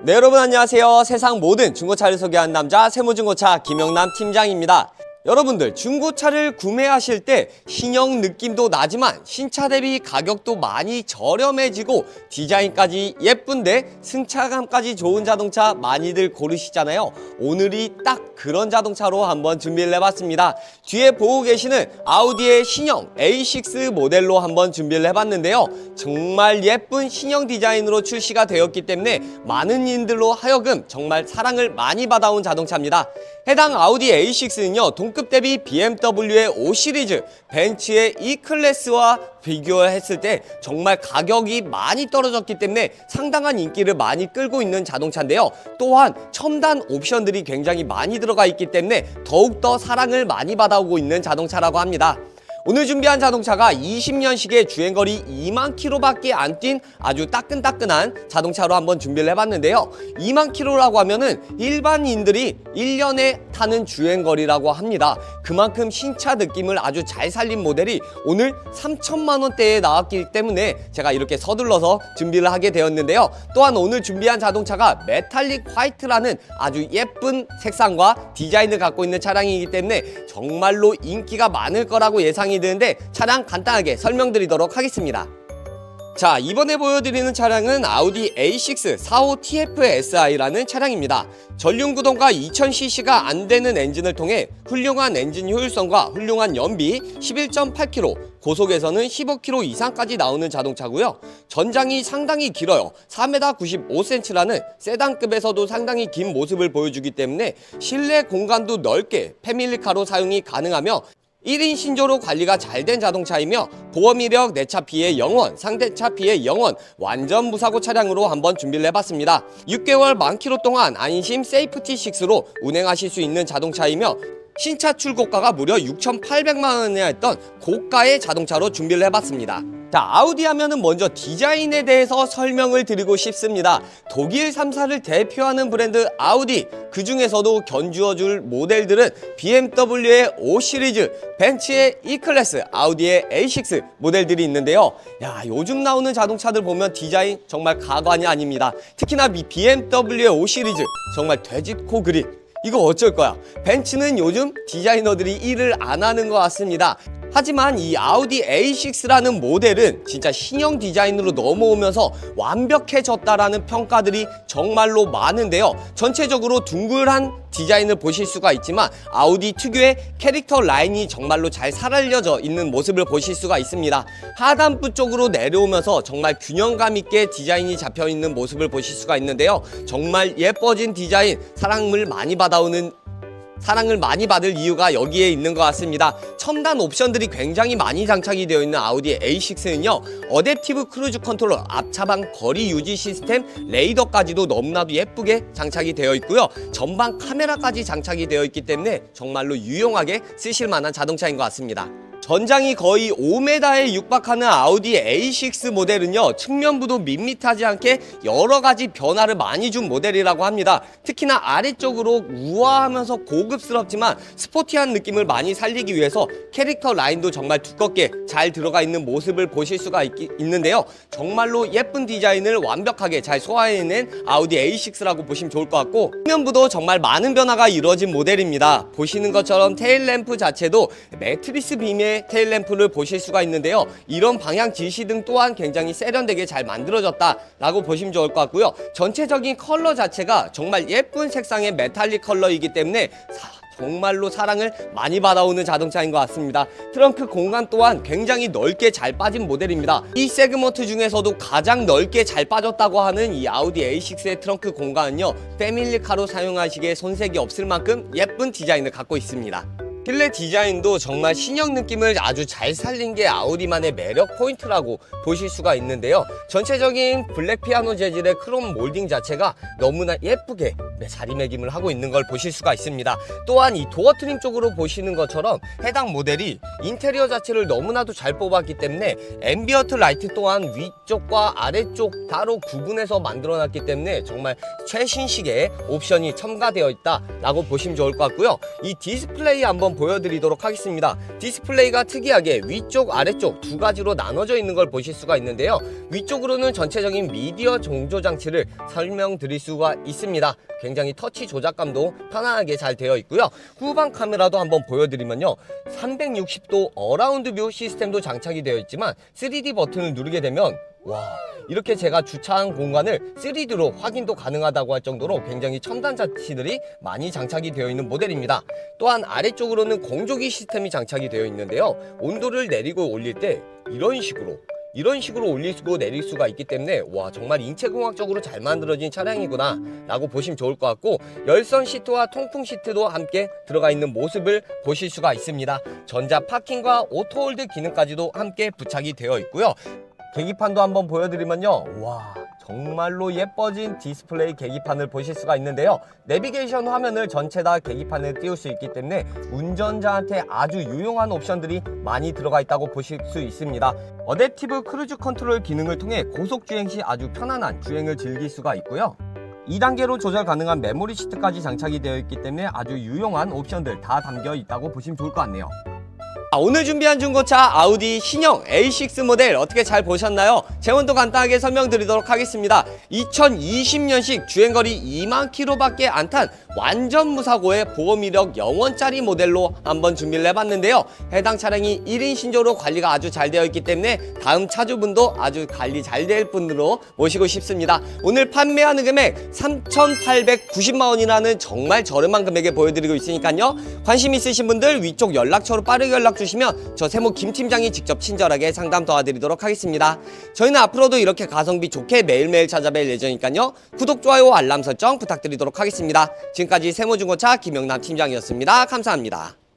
네 여러분 안녕하세요. 세상 모든 중고차를 소개한 남자 세모중고차 김영남 팀장입니다 여러분들 중고차를 구매하실 때 신형 느낌도 나지만 신차 대비 가격도 많이 저렴해지고 디자인까지 예쁜데 승차감까지 좋은 자동차 많이들 고르시잖아요. 오늘이 딱 그런 자동차로 한번 준비를 해봤습니다. 뒤에 보고 계시는 아우디의 신형 A6 모델로 한번 준비를 해봤는데요. 정말 예쁜 신형 디자인으로 출시가 되었기 때문에 많은 이들로 하여금 정말 사랑을 많이 받아온 자동차입니다. 해당 아우디 A6는요 동급 대비 BMW의 5 시리즈, 벤츠의 E 클래스와 비교했을 때 정말 가격이 많이 떨어졌기 때문에 상당한 인기를 많이 끌고 있는 자동차인데요. 또한 첨단 옵션들이 굉장히 많이 들어가 있기 때문에 더욱더 사랑을 많이 받아오고 있는 자동차라고 합니다. 오늘 준비한 자동차가 20년식의 주행거리 2만 킬로밖에 안 뛴 아주 따끈따끈한 자동차로 한번 준비를 해봤는데요. 2만 킬로라고 하면은 일반인들이 1년에 타는 주행거리라고 합니다. 그만큼 신차 느낌을 아주 잘 살린 모델이 오늘 3천만 원대에 나왔기 때문에 제가 이렇게 서둘러서 준비를 하게 되었는데요. 또한 오늘 준비한 자동차가 메탈릭 화이트라는 아주 예쁜 색상과 디자인을 갖고 있는 차량이기 때문에 정말로 인기가 많을 거라고 예상이 드는데 차량 간단하게 설명드리도록 하겠습니다. 자 이번에 보여드리는 차량은 아우디 A6 45TFSI라는 차량입니다. 전륜 구동과 2000cc가 안 되는 엔진을 통해 훌륭한 엔진 효율성과 훌륭한 연비 11.8km 고속에서는 15km 이상까지 나오는 자동차고요. 전장이 상당히 길어요. 4m 95cm라는 세단급에서도 상당히 긴 모습을 보여주기 때문에 실내 공간도 넓게 패밀리카로 사용이 가능하며 1인 신조로 관리가 잘 된 자동차이며 보험 이력 내 차 피해 0원, 상대차 피해 0원, 완전 무사고 차량으로 한번 준비를 해봤습니다. 6개월 만 킬로 동안 안심 세이프티 6로 운행하실 수 있는 자동차이며 신차 출고가가 무려 6,800만 원이나 했던 고가의 자동차로 준비를 해봤습니다. 자, 아우디 하면은 먼저 디자인에 대해서 설명을 드리고 싶습니다. 독일 3사를 대표하는 브랜드 아우디, 그 중에서도 견주어줄 모델들은 BMW의 5 시리즈, 벤츠의 E 클래스, 아우디의 A6 모델들이 있는데요. 야, 요즘 나오는 자동차들 보면 디자인 정말 가관이 아닙니다. 특히나 BMW의 5 시리즈, 정말 돼지코 그립. 이거 어쩔 거야? 벤츠는 요즘 디자이너들이 일을 안 하는 것 같습니다. 하지만 이 아우디 A6라는 모델은 진짜 신형 디자인으로 넘어오면서 완벽해졌다라는 평가들이 정말로 많은데요. 전체적으로 둥글한 디자인을 보실 수가 있지만 아우디 특유의 캐릭터 라인이 정말로 잘 살려져 있는 모습을 보실 수가 있습니다. 하단부 쪽으로 내려오면서 정말 균형감 있게 디자인이 잡혀 있는 모습을 보실 수가 있는데요. 정말 예뻐진 디자인, 사랑을 많이 받아오는 사랑을 많이 받을 이유가 여기에 있는 것 같습니다. 첨단 옵션들이 굉장히 많이 장착이 되어 있는 아우디 A6는요. 어댑티브 크루즈 컨트롤, 앞차방 거리 유지 시스템, 레이더까지도 너무나도 예쁘게 장착이 되어 있고요. 전방 카메라까지 장착이 되어 있기 때문에 정말로 유용하게 쓰실 만한 자동차인 것 같습니다. 전장이 거의 5m에 육박하는 아우디 A6 모델은요 측면부도 밋밋하지 않게 여러 가지 변화를 많이 준 모델이라고 합니다. 특히나 아래쪽으로 우아하면서 고급스럽지만 스포티한 느낌을 많이 살리기 위해서 캐릭터 라인도 정말 두껍게 잘 들어가 있는 모습을 보실 수가 있, 있는데요. 정말로 예쁜 디자인을 완벽하게 잘 소화해낸 아우디 A6라고 보시면 좋을 것 같고 측면부도 정말 많은 변화가 이루어진 모델입니다. 보시는 것처럼 테일 램프 자체도 매트리스 빔의 테일 램프를 보실 수가 있는데요. 이런 방향 지시등 또한 굉장히 세련되게 잘 만들어졌다라고 보시면 좋을 것 같고요. 전체적인 컬러 자체가 정말 예쁜 색상의 메탈릭 컬러이기 때문에 사- 정말로 사랑을 많이 받아오는 자동차인 것 같습니다. 트렁크 공간 또한 굉장히 넓게 잘 빠진 모델입니다. 이 세그먼트 중에서도 가장 넓게 잘 빠졌다고 하는 이 아우디 A6의 트렁크 공간은요. 패밀리카로 사용하시기에 손색이 없을 만큼 예쁜 디자인을 갖고 있습니다. 실내 디자인도 정말 신형 느낌을 아주 잘 살린 게 아우디만의 매력 포인트라고 보실 수가 있는데요. 전체적인 블랙 피아노 재질의 크롬 몰딩 자체가 너무나 예쁘게 네, 자리매김을 하고 있는 걸 보실 수가 있습니다. 또한 이 도어 트림 쪽으로 보시는 것처럼 해당 모델이 인테리어 자체를 너무나도 잘 뽑았기 때문에 앰비어트 라이트 또한 위쪽과 아래쪽 따로 구분해서 만들어놨기 때문에 정말 최신식의 옵션이 첨가되어 있다라고 보시면 좋을 것 같고요. 이 디스플레이 한번 보여드리도록 하겠습니다. 디스플레이가 특이하게 위쪽 아래쪽 두 가지로 나눠져 있는 걸 보실 수가 있는데요. 위쪽으로는 전체적인 미디어 종조 장치를 설명드릴 수가 있습니다. 굉장히 터치 조작감도 편안하게 잘 되어 있고요. 후방 카메라도 한번 보여드리면요. 360도 어라운드 뷰 시스템도 장착이 되어 있지만 3D 버튼을 누르게 되면 와 이렇게 제가 주차한 공간을 3D로 확인도 가능하다고 할 정도로 굉장히 첨단 장치들이 많이 장착이 되어 있는 모델입니다. 또한 아래쪽으로는 공조기 시스템이 장착이 되어 있는데요. 온도를 내리고 올릴 때 이런 식으로 이런 식으로 올리고 내릴 수가 있기 때문에 와 정말 인체공학적으로 잘 만들어진 차량이구나 라고 보시면 좋을 것 같고 열선 시트와 통풍 시트도 함께 들어가 있는 모습을 보실 수가 있습니다 전자 파킹과 오토홀드 기능까지도 함께 부착이 되어 있고요 계기판도 한번 보여드리면요. 와 정말로 예뻐진 디스플레이 계기판을 보실 수가 있는데요. 내비게이션 화면을 전체 다 계기판에 띄울 수 있기 때문에 운전자한테 아주 유용한 옵션들이 많이 들어가 있다고 보실 수 있습니다. 어댑티브 크루즈 컨트롤 기능을 통해 고속 주행 시 아주 편안한 주행을 즐길 수가 있고요. 2단계로 조절 가능한 메모리 시트까지 장착이 되어 있기 때문에 아주 유용한 옵션들 다 담겨 있다고 보시면 좋을 것 같네요. 아, 오늘 준비한 중고차 아우디 신형 A6 모델 어떻게 잘 보셨나요? 재원도 간단하게 설명드리도록 하겠습니다. 2020년식 주행거리 2만 킬로밖에 안 탄 완전 무사고의 보험 이력 0원짜리 모델로 한번 준비를 해봤는데요. 해당 차량이 1인 신조로 관리가 아주 잘 되어 있기 때문에 다음 차주분도 아주 관리 잘 될 분으로 모시고 싶습니다. 오늘 판매하는 금액 3,890만 원이라는 정말 저렴한 금액에 보여드리고 있으니까요. 관심 있으신 분들 위쪽 연락처로 빠르게 연락 주시면 저 세모 김 팀장이 직접 친절하게 상담 도와드리도록 하겠습니다. 저희는 앞으로도 이렇게 가성비 좋게 매일매일 찾아뵐 예정이니까요. 구독, 좋아요, 알람 설정 부탁드리도록 하겠습니다. 지금까지 세모중고차 김영남 팀장이었습니다. 감사합니다.